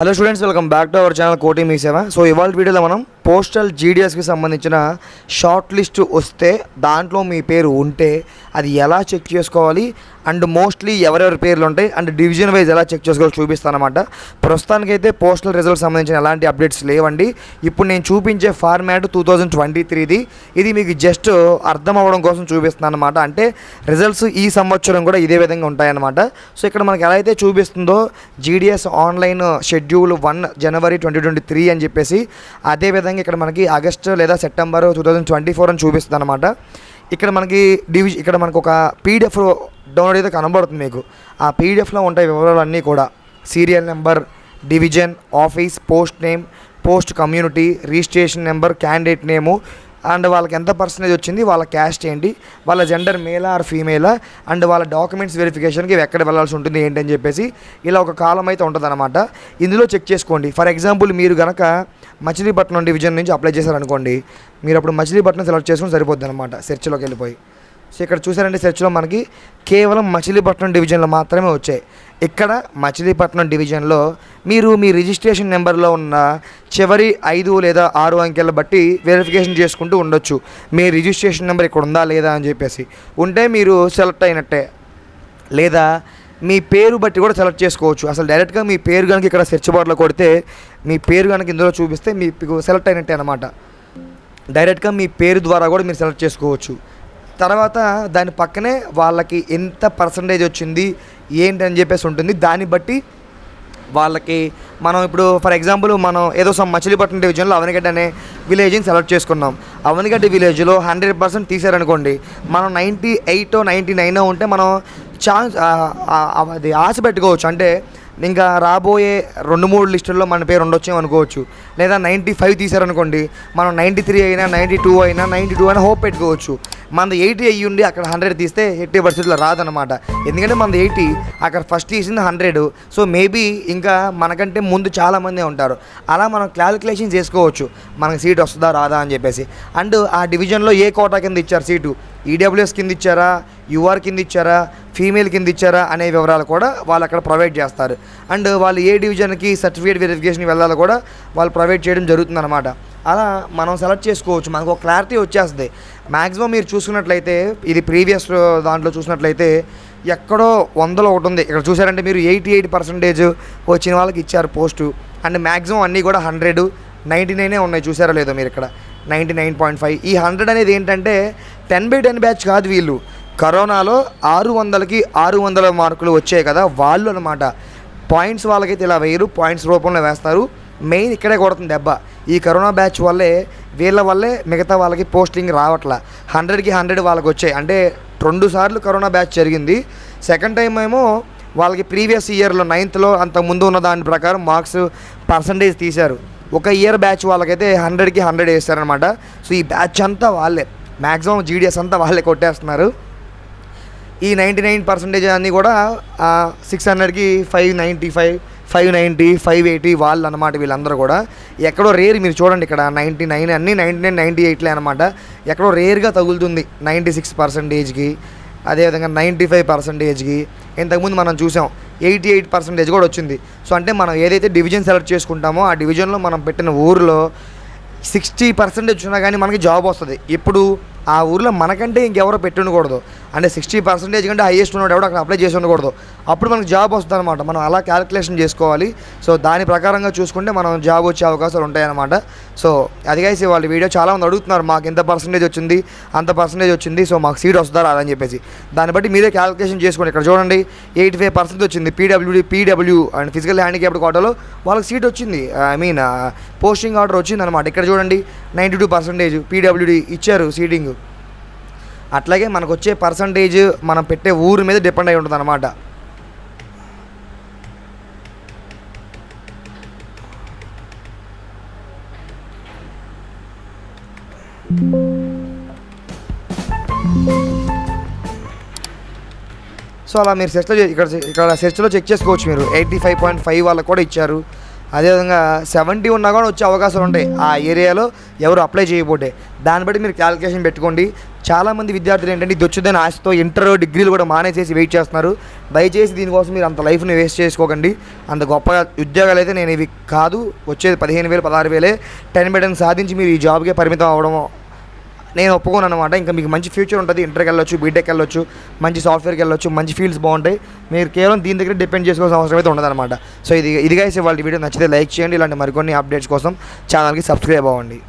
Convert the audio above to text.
Hello students welcome back to our channel కోటి మీ సేవ సో ఇవాళ వీడియోలో మనం పోస్టల్ జీడిఎస్కి సంబంధించిన షార్ట్ లిస్ట్ వస్తే దాంట్లో మీ పేరు ఉంటే అది ఎలా చెక్ చేసుకోవాలి? అండ్ మోస్ట్లీ ఎవరెవరి పేర్లు ఉంటాయి? అండ్ డివిజన్ వైజ్ ఎలా చెక్ చేసుకోవాలో చూపిస్తానమాట. ప్రస్తుతానికైతే పోస్టల్ రిజల్ట్ సంబంధించిన ఎలాంటి అప్డేట్స్ లేవండి. ఇప్పుడు నేను చూపించే ఫార్మాట్ టూ థౌజండ్ ట్వంటీ త్రీది. ఇది మీకు జస్ట్ అర్థం అవ్వడం కోసం చూపిస్తున్నాను అనమాట అంటే రిజల్ట్స్ ఈ సంవత్సరం కూడా ఇదే విధంగా ఉంటాయన్నమాట. సో ఇక్కడ మనకి ఎలా అయితే చూపిస్తుందో GDS online schedule one January twenty twenty three అని చెప్పేసి అదే విధంగా ఇక్కడ మనకి ఆగస్ట్ లేదా September two thousand twenty four అని చూపిస్తుంది అనమాట ఇక్కడ మనకి డివిజ ఇక్కడ మనకు ఒక పీడిఎఫ్ డౌన్లోడ్ అయితే కనబడుతుంది మీకు. ఆ పీడిఎఫ్లో ఉంటాయి వివరాలన్నీ కూడా. Serial number division office post name post community registration number candidate name and వాళ్ళకి ఎంత పర్సనేజ్ వచ్చింది వాళ్ళ క్యాస్ట్ ఏంటి వాళ్ళ జెండర్ మేలా ఆర్ ఫీమేలా అండ్ వాళ్ళ డాక్యుమెంట్స్ వెరిఫికేషన్కి ఎక్కడ వెళ్ళాల్సి ఉంటుంది ఏంటి అని చెప్పేసి ఇలా ఒక కాలం అయితే ఉంటుందన్నమాట. ఇందులో చెక్ చేసుకోండి. ఫర్ ఎగ్జాంపుల్ మీరు కనుక మచిలీపట్నం డివిజన్ నుంచి అప్లై చేశారనుకోండి మీరు అప్పుడు మచిలీపట్నం సెలెక్ట్ చేసుకుని సరిపోద్ది అనమాట సెర్చ్లోకి వెళ్ళిపోయి. సో ఇక్కడ చూసారంటే సెర్చ్లో మనకి కేవలం మచిలీపట్నం డివిజన్లో మాత్రమే వచ్చాయి. ఇక్కడ మచిలీపట్నం డివిజన్లో మీరు మీ రిజిస్ట్రేషన్ నెంబర్లో ఉన్న చివరి ఐదు లేదా ఆరు అంకెల బట్టి వెరిఫికేషన్ చేసుకుంటూ ఉండొచ్చు. మీ రిజిస్ట్రేషన్ నెంబర్ ఇక్కడ ఉందా లేదా అని చెప్పేసి. ఉంటే మీరు సెలెక్ట్ అయినట్టే. లేదా మీ పేరు బట్టి కూడా సెలెక్ట్ చేసుకోవచ్చు. అసలు డైరెక్ట్గా మీ పేరు కనుక ఇక్కడ సెర్చ్ బార్లో కొడితే మీ పేరు కనుక ఇందులో చూపిస్తే మీకు సెలెక్ట్ అయినట్టే అనమాట డైరెక్ట్గా మీ పేరు ద్వారా కూడా మీరు సెలెక్ట్ చేసుకోవచ్చు. తర్వాత దాని పక్కనే వాళ్ళకి ఎంత పర్సంటేజ్ వచ్చింది ఏంటి అని చెప్పేసి ఉంటుంది. దాన్ని బట్టి వాళ్ళకి మనం ఇప్పుడు ఫర్ ఎగ్జాంపుల్ మనం ఏదో సమ్ మచిలీపట్నం డివిజన్లో అవనిగడ్డ అనే విలేజ్ని సెలెక్ట్ చేసుకున్నాం. అవనిగడ్డ విలేజ్లో హండ్రెడ్ పర్సెంట్ తీసారనుకోండి మనం నైంటీ ఎయిట్ నైంటీ నైన్ ఉంటే మనం ఛాన్స్ అది ఆశ పెట్టుకోవచ్చు. అంటే ఇంకా రాబోయే రెండు మూడు లిస్టుల్లో మన పేరు ఉండొచ్చేమో అనుకోవచ్చు. లేదా నైంటీ ఫైవ్ తీసారనుకోండి మనం నైంటీ త్రీ అయినా నైంటీ టూ అయినా నైంటీ టూ అయినా హోప్ పెట్టుకోవచ్చు. మనది ఎయిటీ అయ్యి ఉండి అక్కడ హండ్రెడ్ తీస్తే ఎయిటీ పర్సెంట్లో రాదనమాట ఎందుకంటే మనది ఎయిటీ అక్కడ ఫస్ట్ తీసింది హండ్రెడ్ సో మేబీ ఇంకా మనకంటే ముందు చాలామంది ఉంటారు. అలా మనం క్యాలిక్యులేషన్ చేసుకోవచ్చు. మనకి సీట్ వస్తుందా రాదా అని చెప్పేసి. అండ్ ఆ డివిజన్లో ఏ కోటా కింద ఇచ్చారు సీటు ఈడబ్ల్యూఎస్ కింద ఇచ్చారా? యూఆర్ కింద ఇచ్చారా? ఫీమేల్ కింద ఇచ్చారా అనే వివరాలు కూడా వాళ్ళు అక్కడ ప్రొవైడ్ చేస్తారు. అండ్ వాళ్ళు ఏ డివిజన్కి సర్టిఫికేట్ వెరిఫికేషన్ వెళ్ళాలో కూడా వాళ్ళు ప్రొవైడ్ చేయడం జరుగుతుంది అనమాట అలా మనం సెలెక్ట్ చేసుకోవచ్చు. మనకు ఒక క్లారిటీ వచ్చేస్తుంది. మ్యాక్సిమం మీరు చూసుకున్నట్లయితే ఇది ప్రీవియస్ దాంట్లో చూసినట్లయితే ఎక్కడో వందలో ఒకటి ఉంది. ఇక్కడ చూసారంటే మీరు ఎయిటీ ఎయిట్ పర్సెంటేజ్ వచ్చిన వాళ్ళకి ఇచ్చారు పోస్టు. అండ్ మ్యాక్సిమం అన్నీ కూడా హండ్రెడ్ నైంటీ నైనే ఉన్నాయి. చూసారో లేదో మీరు ఇక్కడ? Ninety nine point five. ఈ హండ్రెడ్ అనేది ఏంటంటే టెన్ బై టెన్ బ్యాచ్ కాదు వీళ్ళు. కరోనాలో ఆరు వందలకి ఆరు వందల మార్కులు వచ్చాయి కదా వాళ్ళు అనమాట పాయింట్స్ వాళ్ళకైతే ఇలా వేయరు పాయింట్స్ రూపంలో వేస్తారు. మెయిన్ ఇక్కడే కొడుతుంది దెబ్బ. ఈ కరోనా బ్యాచ్ వల్లే వీళ్ళ వల్లే మిగతా వాళ్ళకి పోస్టింగ్ రావట్లా. హండ్రెడ్కి హండ్రెడ్ వాళ్ళకి వచ్చాయి. అంటే రెండు సార్లు కరోనా బ్యాచ్ జరిగింది. సెకండ్ టైం ఏమో వాళ్ళకి ప్రీవియస్ ఇయర్లో నైన్త్లో అంత ముందు ఉన్న దాని ప్రకారం మార్క్స్ పర్సంటేజ్ తీశారు. ఒక ఇయర్ బ్యాచ్ వాళ్ళకైతే హండ్రెడ్కి హండ్రెడ్ వేస్తారనమాట సో ఈ బ్యాచ్ అంతా వాళ్ళే. మ్యాక్సిమం జీడిఎస్ అంతా వాళ్ళే కొట్టేస్తున్నారు. ఈ నైంటీ నైన్ పర్సెంటేజ్ అన్నీ కూడా సిక్స్ హండ్రెడ్కి five ninety five five ninety five eighty వాళ్ళు అనమాట వీళ్ళందరూ కూడా. ఎక్కడో రేర్ మీరు చూడండి ఇక్కడ నైంటీ నైన్ అన్నీ నైంటీ నైన్ నైంటీ ఎయిట్లే అనమాట ఎక్కడో రేర్గా తగులుతుంది నైంటీ సిక్స్ పర్సెంటేజ్కి అదేవిధంగా నైంటీ ఫైవ్ పర్సెంటేజ్కి ఇంతకుముందు మనం చూసాం ఎయిటీ ఎయిట్ పర్సెంటేజ్ కూడా వచ్చింది. సో అంటే మనం ఏదైతే డివిజన్ సెలెక్ట్ చేసుకుంటామో ఆ డివిజన్లో మనం పెట్టిన ఊరిలో సిక్స్టీ పర్సెంటేజ్ ఉన్నా కానీ మనకి జాబ్ వస్తుంది. ఇప్పుడు ఆ ఊర్లో మనకంటే ఇంకెవరో పెట్టి ఉండకూడదు అంటే సిక్స్టీ పర్సెంటేజ్ కంటే హైయెస్ట్ ఉన్నాడు ఎవడో అక్కడ అప్లై చేసి ఉండకూడదు అప్పుడు మనకు జాబ్ వస్తుంది అనమాట మనం అలా క్యాలిక్యులేషన్ చేసుకోవాలి. సో దాని ప్రకారంగా చూసుకుంటే మనం జాబ్ వచ్చే అవకాశాలు ఉంటాయన్నమాట. సో అది కలిసి వాళ్ళ వీడియో చాలామంది అడుగుతున్నారు మాకు ఎంత పర్సెంటేజ్ వచ్చింది అంత పర్సంటేజ్ వచ్చింది సో మాకు సీట్ వస్తుందా అని చెప్పేసి. దాన్ని బట్టి మీరే క్యాలిక్యులేషన్ చేసుకోండి. ఇక్కడ చూడండి ఎయిటీ ఫైవ్ పర్సెంట్ వచ్చింది PWD PW and physical handicapped కోటాలో వాళ్ళకి సీట్ వచ్చింది. ఐ మీన్ పోస్టింగ్ ఆర్డర్ వచ్చింది అనమాట ఇక్కడ చూడండి నైంటీ టూ పర్సెంటేజ్ పీడబ్ల్యూడి ఇచ్చారు సీటింగ్ అట్లాగే మనకు వచ్చే పర్సంటేజ్ మనం పెట్టే ఊరి మీద డిపెండ్ అయి ఉంటుంది అనమాట సో అలా మీరు సెర్చ్లో ఇక్కడ ఇక్కడ సెర్చ్లో చెక్ చేసుకోవచ్చు మీరు. ఎయిటీ ఫైవ్ పాయింట్ ఫైవ్ వాళ్ళకి కూడా ఇచ్చారు. అదేవిధంగా సెవెంటీ ఉన్నా కూడా వచ్చే అవకాశాలు ఉంటాయి. ఆ ఏరియాలో ఎవరు అప్లై చేయబోతే. దాన్ని బట్టి మీరు క్యాలిక్యులేషన్ పెట్టుకోండి. చాలామంది విద్యార్థులు ఏంటంటే ఇది వచ్చేదని ఆశతో ఇంటర్ డిగ్రీలు కూడా మానేసేసి వెయిట్ చేస్తున్నారు. దయచేసి దీనికోసం మీరు అంత లైఫ్ని వేస్ట్ చేసుకోకండి. అంత గొప్ప ఉద్యోగాలు అయితే నేను ఇవి కాదు. వచ్చేది పదిహేను వేలు పదహారు వేలే. టెన్ బెటన్ సాధించి మీరు ఈ జాబ్కే పరిమితం అవడం నేను ఒప్పుకోను అనమాట ఇంకా మీకు మంచి ఫ్యూచర్ ఉంటుంది. ఇంటర్కి వెళ్ళొచ్చు బీటెక్ వెళ్ళొచ్చు మంచి సాఫ్ట్వేర్కి వెళ్ళొచ్చు మంచి ఫీల్డ్స్ బాగుంటాయి. మీరు కేవలం దీని దగ్గర డిపెండ్ చేసుకోవాల్సిన అవసరం అయితే ఉండదన్నమాట సో ఇది ఇదిగా ఇవాళ వీడియో నచ్చితే లైక్ చేయండి. ఇలాంటి మరికొన్ని అప్డేట్స్ కోసం ఛానల్కి సబ్స్క్రైబ్ అవ్వండి.